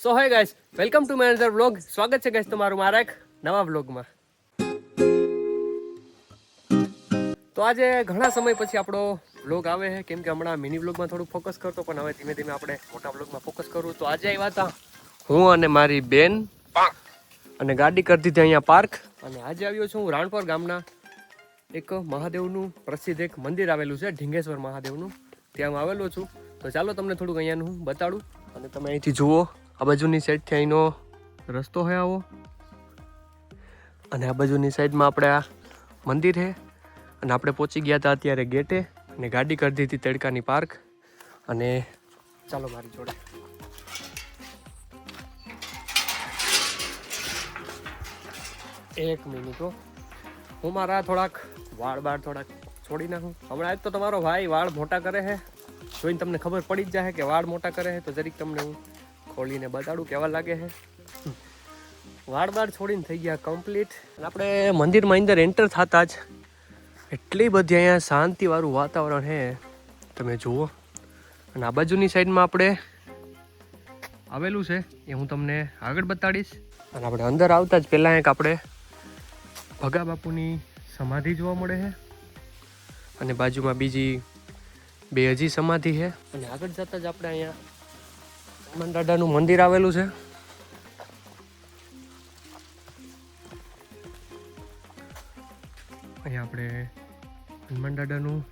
So hey guys welcome to my another vlog સ્વાગત છે guys તમારું મારા એક નવા વ્લોગમાં તો આજે ઘણા સમય પછી આપણો વ્લોગ આવે છે કેમ કે હમણાં મિની વ્લોગમાં થોડું ફોકસ કરતો પણ હવે ધીમે ધીમે આપણે મોટા વ્લોગમાં ફોકસ કરું. તો આજે આવ્યા હતા હું અને મારી બેન અને ગાડી કરી દીધી અહીંયા પાર્ક અને આજે આવ્યો છું હું રાણપર ગામના એક મહાદેવનું પ્રસિદ્ધ એક મંદિર આવેલું છે, ઢીંગેશ્વર મહાદેવનું. ત્યાં હું આવેલો છું. તો ચાલો તમને થોડુંક અહીંયાનું બતાડું અને તમે અહીંથી જુઓ. આ બાજુની સાઈડથી અહીંનો રસ્તો હોય આવો. અને આ બાજુની સાઈડમાં આપણે આ મંદિર છે અને આપણે પહોંચી ગયા હતા અત્યારે ગેટે અને ગાડી કરી દીધી તડકાની પાર્ક. અને ચાલો મારી જોડે. એક મિનિટ હું. મારા થોડાક વાળ બાળ થોડાક છોડી નાખું. હમણાં આજ તો તમારો ભાઈ વાળ મોટા કરે છે જોઈને તમને ખબર પડી જ જાય કે વાળ મોટા કરે છે તો જરીક તમને હું ખોલીને બતાડું કેવા લાગે છે? વાળ બાર છોડીને થઈ ગયા કમ્પ્લીટ આપણે મંદિરમાં અંદર એન્ટર થતા જ એટલી બધી અહીંયા શાંતિવાળું વાતાવરણ છે. તમે જુઓ. અને આ બાજુની સાઈડમાં આપણે આવેલું છે. એ હું તમને આગળ બતાડીશ. અને આપણે અંદર આવતા જ પહેલાં એક આપણે ભગા બાપુની સમાધિ જોવા મળે છે. અને બાજુમાં બીજી બે હજી સમાધિ છે. અને આગળ જતાં જ આપણે અહીંયા હનુમાન દાદાનું મંદિર આવેલું છે. અહીંયા આપણે હનુમાન દાદાનું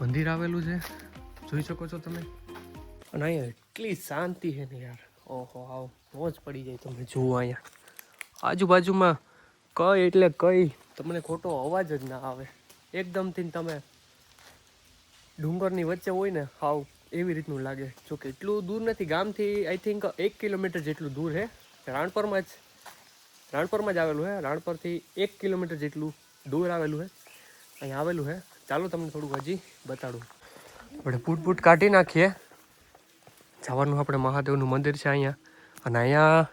મંદિર આવેલું છે. જોઈ શકો છો તમે. અને અહીંયા એટલી શાંતિ છે ને યાર. ઓહો, આવ, મોજ પડી જાય તમે જુઓ અહીંયા. આજુબાજુમાં કઈ એટલે કઈ તમને ખોટો અવાજ જ ના આવે. એકદમથી તમે ડુંગરની વચ્ચે હોય ને હાવ એવી રીતનું લાગે. જો કે એટલું દૂર નથી. ગામથી આઈ થિંક એક કિલોમીટર જેટલું દૂર છે રાણપરમાં જ રાણપરમાં જ આવેલું છે રાણપરથી એક કિલોમીટર જેટલું દૂર આવેલું છે અહીંયા આવેલું છે ચાલો તમને થોડુંક હજી બતાડું. આપણે પૂટ પૂટ કાઢી નાખીએ. જવાનું આપણે મહાદેવનું મંદિર છે અહીંયા. અને અહીંયા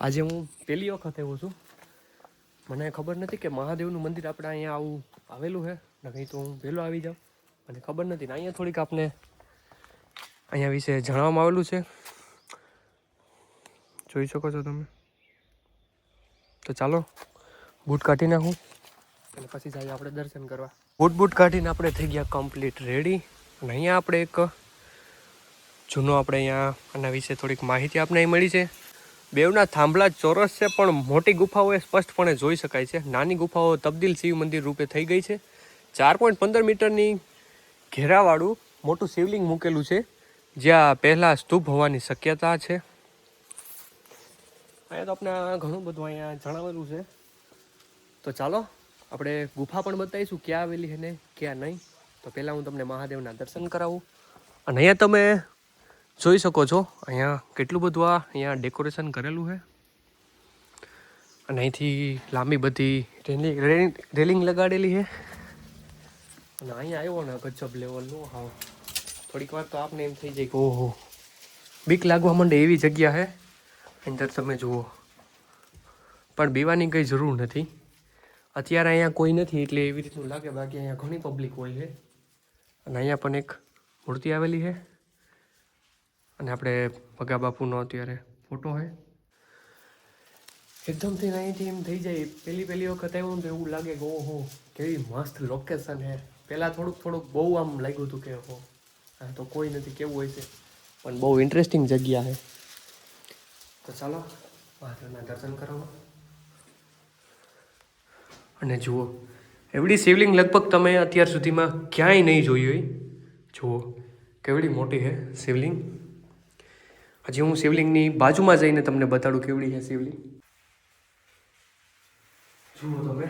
આજે હું પહેલી વખત આવ્યો છું. મને ખબર નથી કે મહાદેવનું મંદિર આપણે અહીંયા આવું આવેલું છે ને કંઈ તો હું વહેલો આવી જાઉં. મને ખબર નથી. ને અહીંયા થોડીક આપને અહીંયા વિશે જણાવવામાં આવેલું છે. જોઈ શકો છો તમે. તો ચાલો, બૂટ કાઢી નાખું. અને પછી જઈએ આપણે દર્શન કરવા. બૂટ બૂટ કાઢીને આપણે થઈ ગયા કમ્પ્લીટ રેડી અને અહીંયા આપણે એક જૂનો આપણે અહીંયા આના વિશે થોડીક માહિતી આપણે અહીં મળી છે. બેવના થાંભલા ચોરસ છે, પણ મોટી ગુફાઓ એ સ્પષ્ટપણે જોઈ શકાય છે. નાની ગુફાઓ તબદીલ શિવ મંદિર રૂપે થઈ ગઈ છે. ચાર પોઈન્ટ પંદર મીટરની ઘેરાવાળું મોટું શિવલિંગ મૂકેલું છે. જ્યાં પહેલાં સ્તૂપ હોવાની શક્યતા છે. અહીંયા તો આપણે ઘણું બધું અહીંયા જણાવેલું છે. તો ચાલો, આપણે ગુફા પણ બતાવીશું ક્યાં આવેલી છે ને ક્યાં નહીં. તો પહેલાં હું તમને મહાદેવના દર્શન કરાવું. અને અહીંયા તમે જોઈ શકો છો, અહીંયા કેટલું બધું આ અહીંયા ડેકોરેશન કરેલું છે. અને અહીંથી લાંબી બધી રેલિંગ રેલિંગ લગાડેલી છે. અને અહીંયા આવ્યો ને ગજબ લેવલનો. હાવ થોડીક વાર તો આપને એમ થઈ જાય કે ઓહો, બીક લાગવા માંડે એવી જગ્યા છે અંદર તમે જુઓ. પણ બીવાની કંઈ જરૂર નથી. અત્યારે અહીંયા કોઈ નથી એટલે એવી રીતનું લાગે બાકી અહીંયા ઘણી પબ્લિક હોય છે. અને અહીંયા પણ એક મૂર્તિ આવેલી છે. અને આપણે ભગા બાપુનો અત્યારે ફોટો છે. એકદમથી અહીંથી એમ થઈ જાય. પહેલી પહેલી વખત આવ્યું તો એવું લાગે કે ઓહો, કેવી મસ્ત લોકેશન હે પહેલાં થોડુંક થોડુંક બહુ આમ લાગ્યું હતું કે ઓહો હા તો કોઈ નથી કેવું હોય છે? પણ બહુ ઇન્ટરેસ્ટિંગ જગ્યા છે. તો ચાલો મહાદેવના દર્શન કરાવો અને જુઓ એવડી શિવલિંગ લગભગ તમે અત્યાર સુધીમાં ક્યાંય નહીં જોઈ હોય. જુઓ કેવડી મોટી છે શિવલિંગ. હજી હું શિવલિંગની બાજુમાં જઈને તમને બતાડું કેવડી છે શિવલિંગ. જુઓ તમે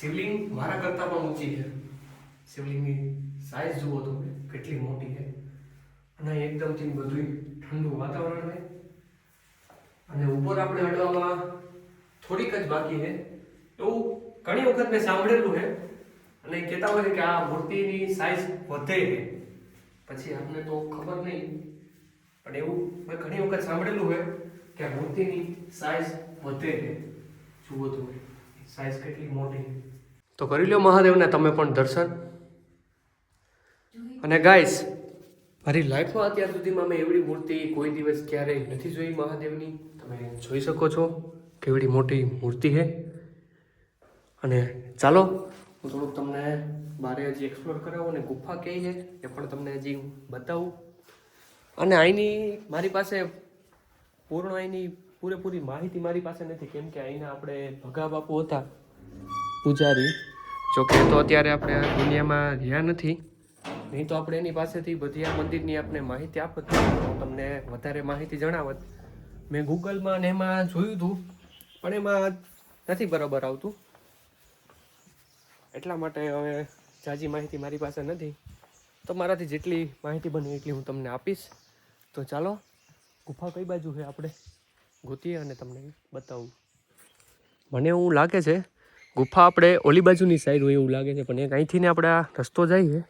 શિવલિંગ મારા કરતાં પણ ઊંચી છે. શિવલિંગની સાઈઝ જુઓ તો કેટલી મોટી છે. અને એકદમથી બધું ઠંડુ વાતાવરણ છે. અને ઉપર આપણે અડવામાં થોડીક જ બાકી છે. એવું ઘણી વખત મેં સાંભળેલું છે. અને કહેતા હોય કે આ મૂર્તિની સાઈઝ વધે છે. પછી આપને તો ખબર નહીં. પણ એવું મેં ઘણી વખત સાંભળેલું હોય કે આ મૂર્તિની સાઈઝ વધે છે. જુઓ તો સાઈઝ કેટલી મોટી તો કરી લો મહાદેવના તમે પણ દર્શન. અને ગાઈસ મારી લાઈફમાં અત્યાર સુધીમાં મેં એવડી મૂર્તિ કોઈ દિવસ ક્યારેય નથી જોઈ મહાદેવની. તમે જોઈ શકો છો કેવડી મોટી મૂર્તિ છે. અને ચાલો, હું થોડુંક તમને બારે હજી એક્સપ્લોર કરાવું અને ગુફા કઈ છે, એ પણ તમને હજી બતાવું. અને અહીંની મારી પાસે પૂર્ણ અહીંની પૂરેપૂરી માહિતી મારી પાસે નથી, કેમ કે અહીંના આપણે ભગા બાપુ હતા પૂજારી. જોકે તો અત્યારે આપણે દુનિયામાં રહ્યા નથી. નહીં તો આપણે એની પાસેથી બધી આ મંદિરની આપણે માહિતી આપત. તમને વધારે માહિતી જણાવત. મેં ગૂગલમાં ને એમાં જોયું હતું પણ એમાં નથી બરાબર આવતું. એટલા માટે હવે જાજી માહિતી મારી પાસે નથી. તો મારાથી જેટલી માહિતી બને એટલી હું તમને આપીશ. તો ચાલો, ગુફા કઈ બાજુ છે આપણે? ગોતીએ અને તમને બતાવું. મને એવું લાગે છે, ગુફા આપણે ઓલી બાજુની સાઈડ હોય એવું લાગે છે, પણ એક અહીંથી ને આપણે આ રસ્તો જઈએ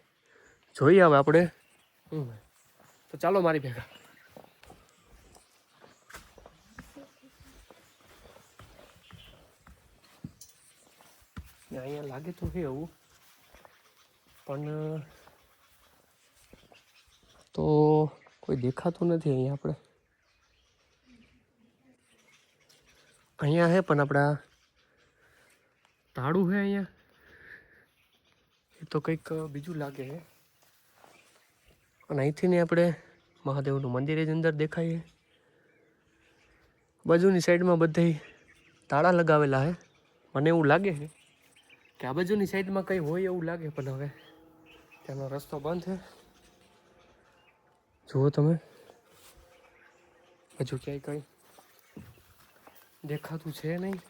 જોઈએ હવે આપણે. તો ચાલો મારી ભેગા. અહીંયા લાગે તો છે એવું. પણ, તો કોઈ દેખાતું નથી અહીંયા આપણે. અહીંયા છે પણ આપણા તાળું છે અહીંયા. એ તો કંઈક બીજું લાગે છે અને અહીંથી આપણે મહાદેવનું મંદિર જ અંદર દેખાય બાજુની સાઈડમાં બધે તાળા લગાવેલા છે મને એવું લાગે છે કે આ બાજુની સાઈડમાં કંઈ હોય એવું લાગે, પણ હવે ત્યાંનો રસ્તો બંધ છે. જુઓ તમે. હજુ ક્યાંય કંઈ દેખાતું છે નહીં.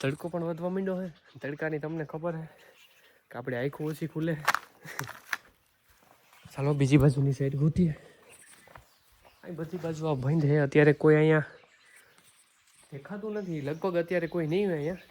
તડકો પણ વધવા માંડ્યો છે. તડકાની તમને ખબર છે કે આપણે આંખો ઓછી ખુલે. ચાલો, બીજી બાજુની સાઈડ ગોતીએ. આ બધી બાજુ આ બંધ છે અત્યારે કોઈ અહીંયા દેખાતું નથી. લગભગ અત્યારે કોઈ નહીં હોય અહીંયા.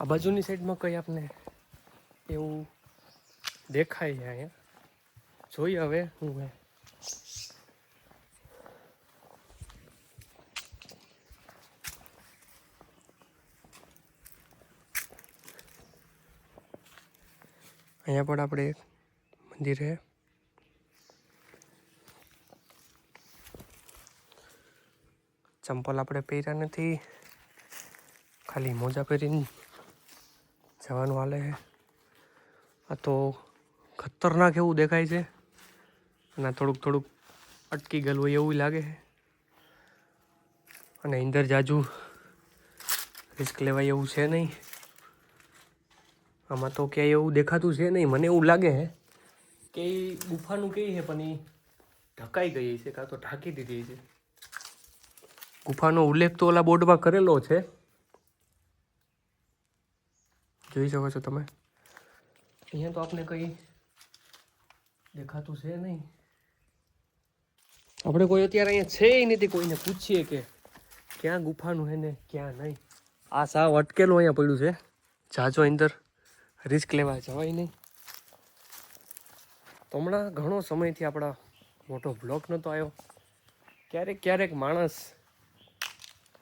આ બાજુની સાઈડમાં કઈ આપને એવું દેખાય છે અહીંયા. જોઈએ હવે હું હે. અહીંયા પણ આપણે એક મંદિર છે ચંપલ આપણે પહેર્યા નથી. ખાલી મોજા પહેરીને જવાનું હાલે છે આ તો ખતરનાક એવું દેખાય છે. અને થોડુંક થોડુંક અટકી ગયેલું હોય એવું લાગે અને અંદર જાજુ રિસ્ક લેવાય એવું છે નહીં. આમાં તો ક્યાંય એવું દેખાતું છે નહીં. મને એવું લાગે છે કે એ ગુફાનું કઈ છે, પણ એ ઢકાઈ ગઈ છે, કાં તો ઢાંકી દીધી છે. ગુફાનો ઉલ્લેખ તો ઓલા બોર્ડમાં કરેલો છે. જોઈ શકો છો તમે. અહીંયા તો આપને કંઈ દેખાતું છે નહીં. આપણે કોઈ અત્યારે અહીંયા છે નથી, કોઈને પૂછીએ કે ક્યાં ગુફાનું છે ને ક્યાં નહીં. આ સાવ અટકેલું અહીંયા પડ્યું છે. જાજો અંદર રિસ્ક લેવા જવાય નહીં. તો હમણાં ઘણો સમયથી આપણા મોટો બ્લોગ નહોતો આવ્યો. ક્યારેક ક્યારેક માણસ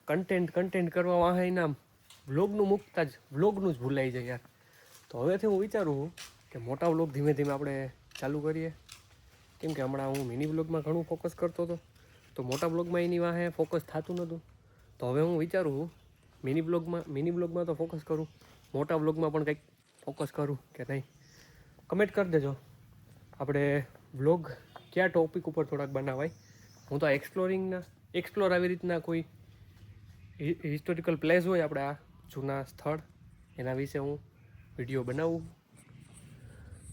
કન્ટેન્ટ કન્ટેન્ટ કરવા વાહે એના વ્લોગનું મૂકતા જ વ્લોગનું જ ભૂલાઈ જાય યાર. તો હવેથી હું વિચારું કે મોટા વ્લોગ ધીમે ધીમે આપણે ચાલુ કરીએ. કેમ કે હમણાં હું મિની વ્લોગમાં ઘણું ફોકસ કરતો હતો. તો મોટા વ્લોગમાં એની વાહે ફોકસ થતું નહોતું તો હવે હું વિચારું, મિની બ્લોગમાં મિની બ્લોગમાં તો ફોકસ કરું. મોટા વ્લોગમાં પણ કંઈક ફોકસ કરું કે નહીં. કમેન્ટ કરી દેજો. આપણે વ્લોગ કયા ટોપિક ઉપર થોડાક બનાવાય. હું તો એક્સપ્લોરિંગના એક્સપ્લોર આવી રીતના કોઈ હિસ્ટોરિકલ પ્લેસ હોય આપણે આ જૂના સ્થળ, એના વિશે હું વીડિયો બનાવું.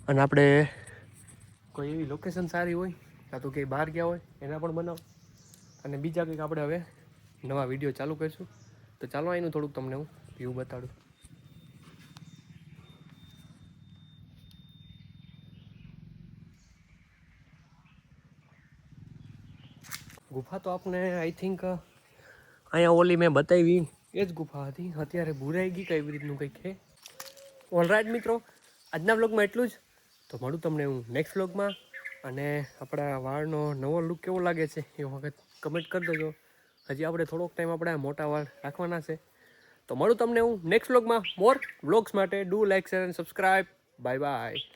અને આપણે કોઈ એવી લોકેશન સારી હોય, કાં તો કંઈ બહાર ગયા હોય, એના પણ બનાવ. અને બીજા કંઈક આપણે હવે નવા વીડિયો ચાલુ કરીશું. તો ચાલો એનું થોડુંક તમને હું વ્યૂ બતાડું. ગુફા તો આપને આઈ થિંક અહીંયા ઓલી મેં બતાવી, એ જ ગુફા હતી. અત્યારે ભૂરાઈ ગઈ કઈ રીતનું કંઈક છે. ઓલરાઈટ મિત્રો, આજના બ્લોગમાં એટલું જ. તો મળું તમને હું નેક્સ્ટ વ્લોગમાં અને આપણા વાળનો નવો લુક કેવો લાગે છે એ વખત કમેન્ટ કરી દેજો. હજી આપણે થોડોક ટાઈમ આપણે મોટા વાળ રાખવાના છે. તો મળું તમને હું નેક્સ્ટ વ્લોગમાં મોર વ્લોગ્સ માટે do like share and subscribe bye bye